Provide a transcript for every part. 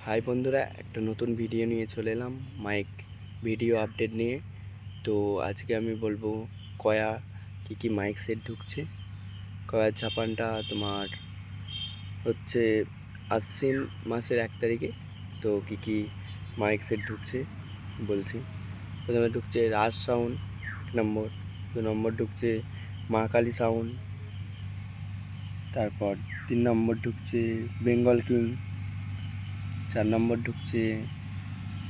High বন্ধুরা, একটা নতুন ভিডিও নিয়ে চলে এলাম মাইক ভিডিও আপডেট নিয়ে। তো আজকে আমি বলব, কয়া কী কী মাইক সেট ঢুকছে? কয়ার জাপানটা তোমার হচ্ছে আশ্বিন মাসের এক তারিখে, তো কী কী মাইক সেট ঢুকছে বলছি। প্রথমে ঢুকছে রাজ সাউন্ড এক নম্বর। দু নম্বর ঢুকছে মা কালী সাউন্ড তারপর তিন নম্বর ঢুকছে বেঙ্গল কিং চার নম্বর ঢুকছে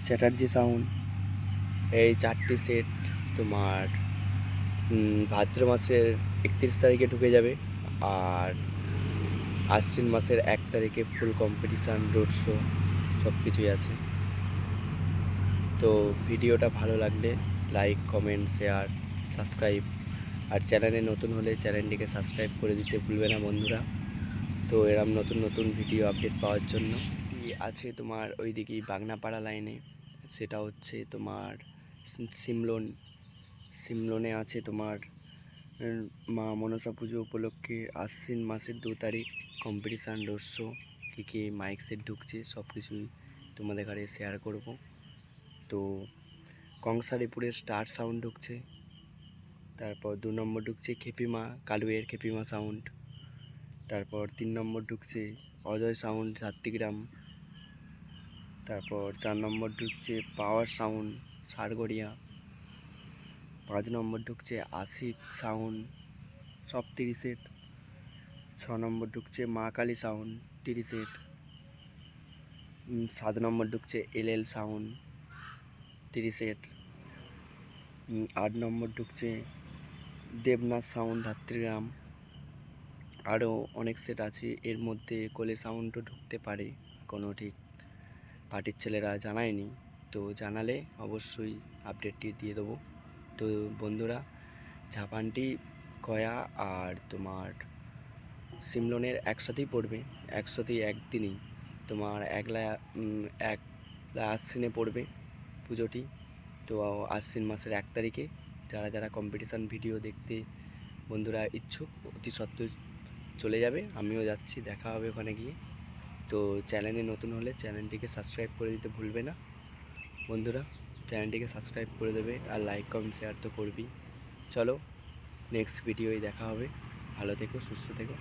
চ্যাটার্জি সাউন্ড। এই চারটি সেট তোমার ভাদ্র মাসের একত্রিশ তারিখে ঢুকে যাবে আর আশ্বিন মাসের এক তারিখে ফুল কম্পিটিশান রোড শো সব কিছুই আছে। তো ভিডিওটা ভালো লাগলে লাইক কমেন্ট শেয়ার সাবস্ক্রাইব আর চ্যানেলে নতুন হলে চ্যানেলটিকে সাবস্ক্রাইব করে দিতে ভুলবে না বন্ধুরা। তো এরম নতুন নতুন ভিডিও আপডেট পাওয়ার জন্য আছে তোমার ওইদিকে বাগনাপাড়া লাইনে সেটা হচ্ছে তোমার সিমলোন, সিমলোনে আছে তোমার মা মনসা পুজো উপলক্ষে আশ্বিন মাসের দু তারিখ কম্পিটিশান শো কী কী মাইক সেট ঢুকছে সব কিছুই তোমাদের ঘরে শেয়ার করব। তো কংসারিপুরের স্টার সাউন্ড ঢুকছে, তারপর দু নম্বর ঢুকছে খেপিমা কালুয়ের খেপিমা সাউন্ড তারপর তিন নম্বর ঢুকছে অজয় সাউন্ড সাত্তিগ্রাম তারপর চার নম্বর ঢুকছে পাওয়ার সাউন্ড সারগড়িয়া। পাঁচ নম্বর ঢুকছে আশিক সাউন্ড সব তিরিশের ছ নম্বর ঢুকছে মা কালী সাউন্ড তিরিশের সাত নম্বর ঢুকছে এল এল সাউন্ড তিরিশের আট নম্বর ঢুকছে দেবনাথ সাউন্ড ধাত্রীগ্রাম। আরও অনেক সেট আছে, এর মধ্যে কোলে সাউন্ডও ঢুকতে পারে, কোনো ঠিক। পার্টির ছেলেরা জানায়নি। তো জানালে অবশ্যই আপডেটটি দিয়ে দেবো। তো বন্ধুরা, জাপানটি কয়া আর তোমার সিমলনের একসাথেই পড়বে, একসাথেই একদিনই তোমার একলা একলা আশ্বিনে পড়বে পুজোটি। তো আশ্বিন মাসের এক তারিখে যারা যারা কম্পিটিশান ভিডিও দেখতে বন্ধুরা ইচ্ছুক, অতি সত্ত্বর চলে যাবে। আমিও যাচ্ছি, দেখা হবে ওখানে গিয়ে। তো চ্যানেলে নতুন হলে চ্যানেলটিকে সাবস্ক্রাইব করে দিতে ভুলবে না। বন্ধুরা, চ্যানেলটিকে সাবস্ক্রাইব করে দেবে আর লাইক, কমেন্ট, শেয়ার তো করবি চলো নেক্সট ভিডিওয় দেখা হবে। ভালো থেকো, সুস্থ থেকো।